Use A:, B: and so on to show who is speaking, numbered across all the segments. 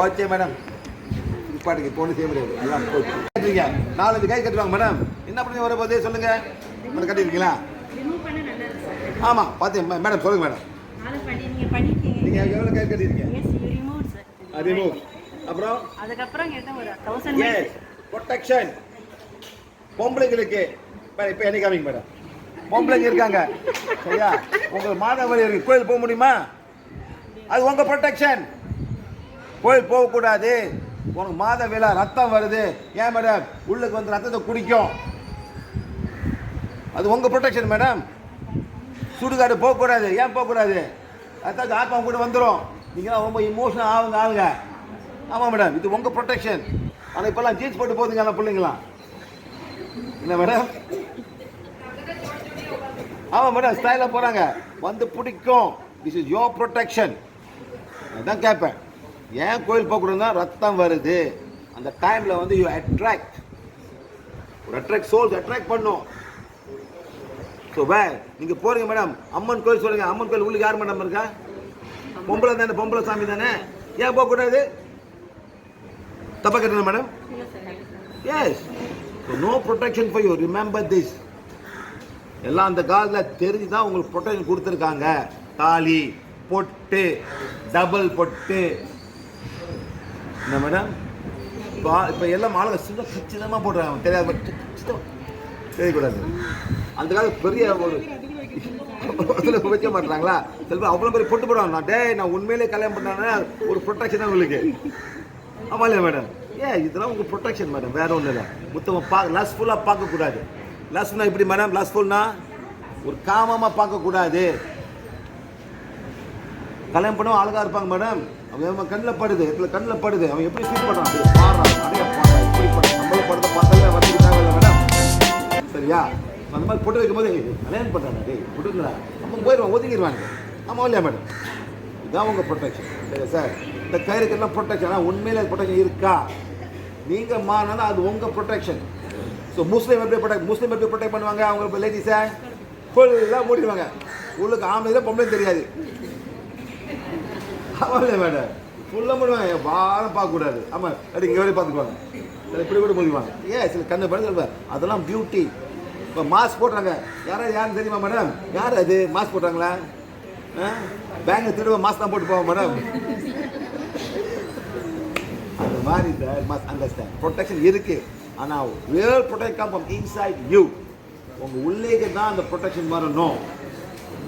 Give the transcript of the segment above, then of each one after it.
A: Okay madam பாட்டுக்கு இப்போ செய்ய முடியாது. எல்லாம் கட்டுறீங்க நாலஞ்சு கை கட்டுவாங்க மேடம் என்ன பண்ணி வர போதே சொல்லுங்க. மேடம் கட்டியிருக்கீங்களா ஆமாம் பார்த்தேன் மேடம் சொல்லுங்க மேடம்
B: நீங்கள்
A: எவ்வளோ கை கட்டியிருக்கீங்க
B: ரிமூவ்
A: அப்புறம்?
B: அதுக்கப்புறம் கேட்டால்
A: ப்ரொடெக்ஷன் பொம்பளைங்களுக்கு. இப்போ என்ன காமிங்க மேடம் பொம்பளைங்க இருக்காங்க. சரியா? உங்களுக்கு மாதவரி கோயில் போக முடியுமா? அது உங்கள் ப்ரொடெக்ஷன் கோயில் போகக்கூடாது. உனக்கு மாத விழா ரத்தம் வருது. ஏன் மேடம் உள்ளுக்கு வந்து ரத்தத்தை குடிக்கும். அது உங்கள் ப்ரொடெக்ஷன் மேடம் சுடுகாடு போகக்கூடாது. ஏன் போகக்கூடாது? ரத்தத்துக்கு ஆத்மா கூட வந்துடும் நீங்களாம் ரொம்ப இமோஷனாக ஆகுங்க ஆளுங்க ஆமாம் மேடம் இது உங்கள் ப்ரொடெக்ஷன் ஆனால் இப்போல்லாம் ஜீன்ஸ் போட்டு போதுங்க அந்த பிள்ளைங்களாம் என்ன மேடம் ஆமாம் மேடம் ஸ்டைலாக போகிறாங்க வந்து பிடிக்கும். திஸ் இஸ் யோர் ப்ரொடெக்ஷன் அதான் கேட்பேன் ஏன் கோயில் போகக்கூடாதுன்னா ரத்தம் வருது. அந்த டைமில் வந்து யூ அட்ராக்ட் ஒரு அட்ராக்ட் சோல்ஸ் அட்ராக்ட் பண்ணும். ஸோ வே நீங்கள் போகிறீங்க மேடம் அம்மன் கோயில் சொல்லுங்க. அம்மன் கோயில் உள்ளுக்கு யார் மேடம் இருக்கா? பொம்பளை தானே பொம்பளை சாமி தானே? ஏன் போகக்கூடாது? தப்பா கேட்டேன் madam yes no protection for you remember this எல்லாம் அந்த காலத்தில் தெரிஞ்சு தான் உங்களுக்கு ப்ரொடெக்ஷன் கொடுத்துருக்காங்க. தாலி பொட்டு டபுள் பொட்டு. என்ன மேடம் இப்போ இப்போ எல்லாம் மாலை சின்ன சின்னமாக போடுறாங்க. தெரியாது தெரியக்கூடாது. அந்த காலத்து பெரிய ஒரு அதுல வைக்க மாட்டாங்களா? சில பேர் அவ்வளோ பேர் பொட்டு போடுவாங்க. நான் டேய் நான் உண்மையிலே கல்யாணம் பண்ணானே ஒரு ப்ரொடெக்ஷன் தான் உங்களுக்கு. ஆமா இல்லையா மேடம் ஏன் இதெல்லாம் உங்கள் ப்ரொடெக்ஷன் மேடம் வேற ஒன்றும் இல்லை. மொத்தமாக பா லஸ்ஃபுல்லாக பார்க்கக்கூடாது. லஸ்ஃபுல்லா இப்படி மேடம் லஸ்ஃபுல்னா ஒரு காமமாக பார்க்கக்கூடாது. கல்யாணம் பண்ணவும் அழகாக இருப்பாங்க மேடம் அவன் அவன் கண்ணில் படுது இதில் கண்ணில் படுது. அவன் எப்படி ஃபீல் பண்ணுறான்? அப்படி பாடுறான். நிறைய பாடுறான். எப்படி பண்ணுறான் நம்மள படத்தை பார்த்தாலே வந்து இல்லை மேடம். சரியா? அந்த மாதிரி போட்டு வைக்கும்போது கல்யாணம் பண்ணுறாங்க டேய் பொட்டுங்களா நம்ம போயிடுவான் ஒதுங்கிடுவாங்க ஆமாம் இல்லையா மேடம்? இதான் உங்கள் ப்ரொடெக்ஷன் சரி சார் இந்த கயிறுக்கெல்லாம் ப்ரொடெக்ஷன் ஆனால் உண்மையில ப்ரொடெக்ஷன் இருக்கா? நீங்கள் மாறினா அது உங்கள் ப்ரொடெக்ஷன் ஸோ முஸ்லீம் எப்படி ப்ரொடெக்ட் முஸ்லீம் எப்படி ப்ரொடெக்ட் பண்ணுவாங்க? அவங்க லேடிஸை ஃபுல்லாக மூடிடுவாங்க. உள்ளுக்கு ஆம்பளை பொம்பளை தெரியாது. ஆமாம் மேடம். ஃபுல்லாக மூடுவாங்க. வாரம் பார்க்கக்கூடாது. ஆமாம் அப்படி இங்கே வரையும் பார்த்துக்குவாங்க. சில இப்படி கூட முடிவாங்க ஏன் சில கண்ணு படுத்து அதெல்லாம் பியூட்டி இப்போ மாஸ்க் போடுறாங்க. யாராவது யாருன்னு தெரியுமா மேடம்? யார் அது? மாஸ்க் போடுறாங்களா? பேங்க் திரும்ப மாஸ்க் தான் போட்டு போவோம் மேடம்? அந்த மாதிரி மஸ்ட் அண்டர்ஸ்டாண்ட் ப்ரொடெக்ஷன் இருக்கு. ஆனால் where protect come from inside you உங்கள் உள்ளேக்கு தான் அந்த ப்ரொடெக்ஷன் வரணும்.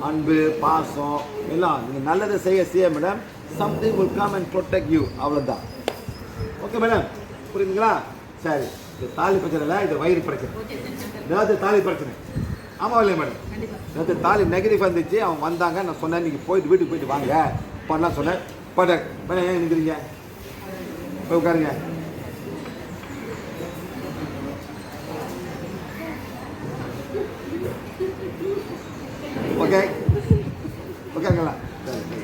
A: அன்பு பாசம் எல்லாம். நீங்கள் நல்லதை செய்ய செய்ய madam. Something will come and protect you அவ்வளோதான் ஓகே மேடம் புரியுதுங்களா? சரி. இது தாலி பிரச்சனை இல்லை இது வயிறு பிரச்சனை. நேற்று தாலி பிரச்சனை. ஆமாம் இல்லையா மேடம் நேற்று தாலி நெகட்டிவ் வந்துச்சு அவன் வந்தாங்க நான் சொன்னேன் நீங்கள் போயிட்டு வீட்டுக்கு போயிட்டு வாங்க. பண்ணலாம் சொன்னேன் பட் மேடம் ஏன் நிற்கிறீங்க போய் உட்காருங்க. ஓகே ஓகேங்களா சரி.